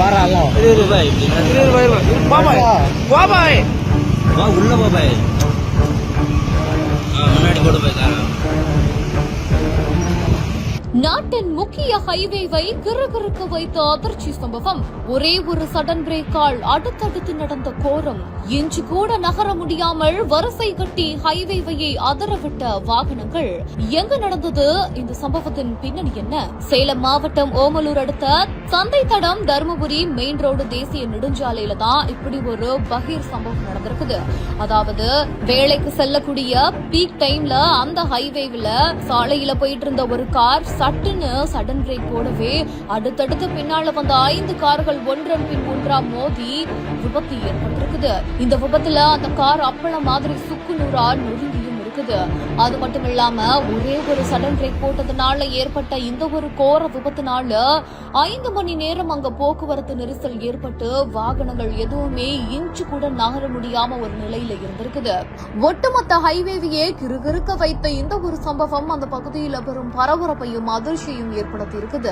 வாரால இருபது ரூபாய். இருபது ரூபாய் பாபாய் நாட்டின் முக்கிய ஹைவேவை கிறுகிறுக்க வைத்த அதிர்ச்சி சம்பவம். ஒரே ஒரு சடன் பிரேக்கால் அடுத்தடுத்து நடந்த கோரம். இன்று கூட நகர முடியாமல் வரிசை கட்டி ஹைவேவையை அதரவிட்ட வாகனங்கள். எங்கு நடந்தது? இந்த சம்பவத்தின் பின்னணி என்ன? சேலம் மாவட்டம் ஓமலூர் அடுத்த சந்தை தடம் தருமபுரி மெயின் ரோடு தேசிய நெடுஞ்சாலையில தான் இப்படி ஒரு பகீர் சம்பவம் நடந்திருக்குது. அதாவது வேலைக்கு செல்லக்கூடிய பீக் டைம்ல அந்த ஹைவேவில் சாலையில போயிட்டு இருந்த ஒரு கார் சட்டுன்னு சடன் பிரேக் போடவே அடுத்தடுத்து பின்னால வந்த ஐந்து கார்கள் ஒன்றன் பின் ஒன்றா மோதி விபத்து ஏற்பட்டிருக்குது. இந்த விபத்துல அந்த கார் அப்பள மாதிரி சுக்கு நூறா நொறுங்கியும் இருக்குது. அது மட்டும் இல்லாம ஒரே ஒரு சடன் பிரேக் போட்டதுனால ஏற்பட்ட இந்த ஒரு கோர விபத்துனால ஐந்து மணி நேரம் அங்க போக்குவரத்து நெரிசல் ஏற்பட்டு வாகனங்கள் எதுவுமே இன்ச்சு கூட நகர முடியாம ஒரு நிலையில இருந்திருக்குது. ஒட்டுமொத்த ஹைவேவையே கிறுகிறுக்க வைத்த இந்த ஒரு சம்பவம் அந்த பகுதியில பெரும் பரபரப்பையும் அதிர்ச்சியையும் ஏற்படுத்தி இருக்குது